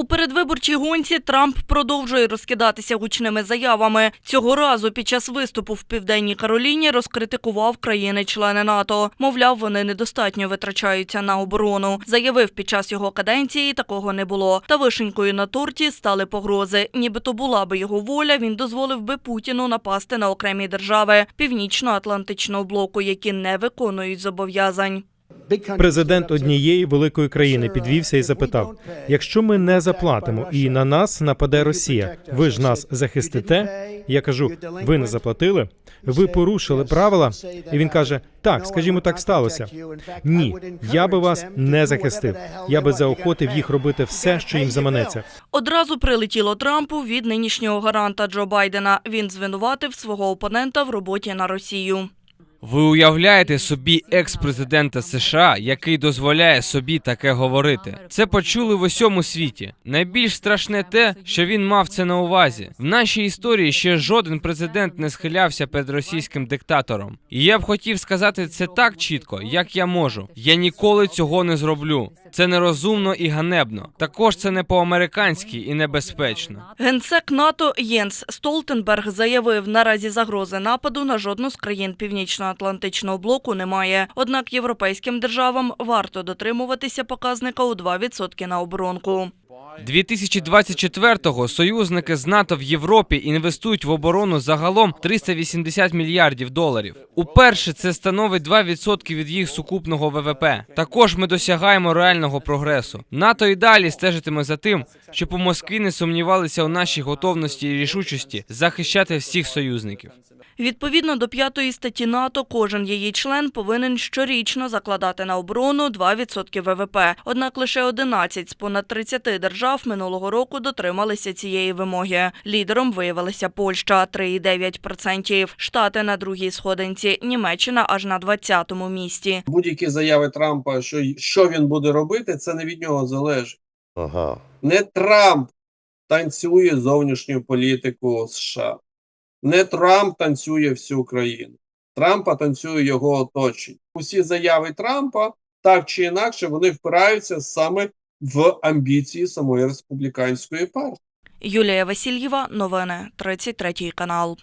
У передвиборчій гонці Трамп продовжує розкидатися гучними заявами. Цього разу під час виступу в Південній Кароліні розкритикував країни-члени НАТО. Мовляв, вони недостатньо витрачаються на оборону. Заявив, під час його каденції такого не було. Та вишенькою на торті стали погрози. Нібито була би його воля, він дозволив би Путіну напасти на окремі держави Північно-Атлантичного блоку, які не виконують зобов'язань. Президент однієї великої країни підвівся і запитав: якщо ми не заплатимо і на нас нападе Росія, ви ж нас захистите? Я кажу, ви не заплатили, ви порушили правила. І він каже: Так, скажімо, так сталося. Ні, я би вас не захистив. Я би заохотив їх робити все, що їм заманеться. Одразу прилетіло Трампу від нинішнього гаранта Джо Байдена. Він звинуватив свого опонента в роботі на Росію. Ви уявляєте собі екс-президента США, який дозволяє собі таке говорити? Це почули в усьому світі. Найбільш страшне те, що він мав це на увазі. В нашій історії ще жоден президент не схилявся перед російським диктатором. І я б хотів сказати це так чітко, як я можу. Я ніколи цього не зроблю. Це нерозумно і ганебно. Також це не по-американськи і небезпечно. Генсек НАТО Єнс Столтенберг заявив, наразі загрози нападу на жодну з країн Північно-Атлантичного блоку немає. Однак європейським державам варто дотримуватися показника у 2% на оборонку. 2024-го союзники з НАТО в Європі інвестують в оборону загалом 380 мільярдів доларів. Уперше це становить 2% від їх сукупного ВВП. Також ми досягаємо реального прогресу. НАТО і далі стежитиме за тим, щоб у Москві не сумнівалися у нашій готовності і рішучості захищати всіх союзників. Відповідно до п'ятої статті НАТО, кожен її член повинен щорічно закладати на оборону 2% ВВП. Однак лише 11 з понад 30 держав минулого року дотрималися цієї вимоги. Лідером виявилася Польща 3,9%, Штати на другій сходинці, Німеччина аж на 20-му місці. Будь-які заяви Трампа, що, що він буде робити, це не від нього залежить. Ага. Не Трамп танцює зовнішню політику США. Не Трамп танцює всю країну. Трампа танцює його оточення. Усі заяви Трампа так чи інакше вони впираються саме в амбіції самої республіканської партії. Юлія Васильєва, новини 33 канал.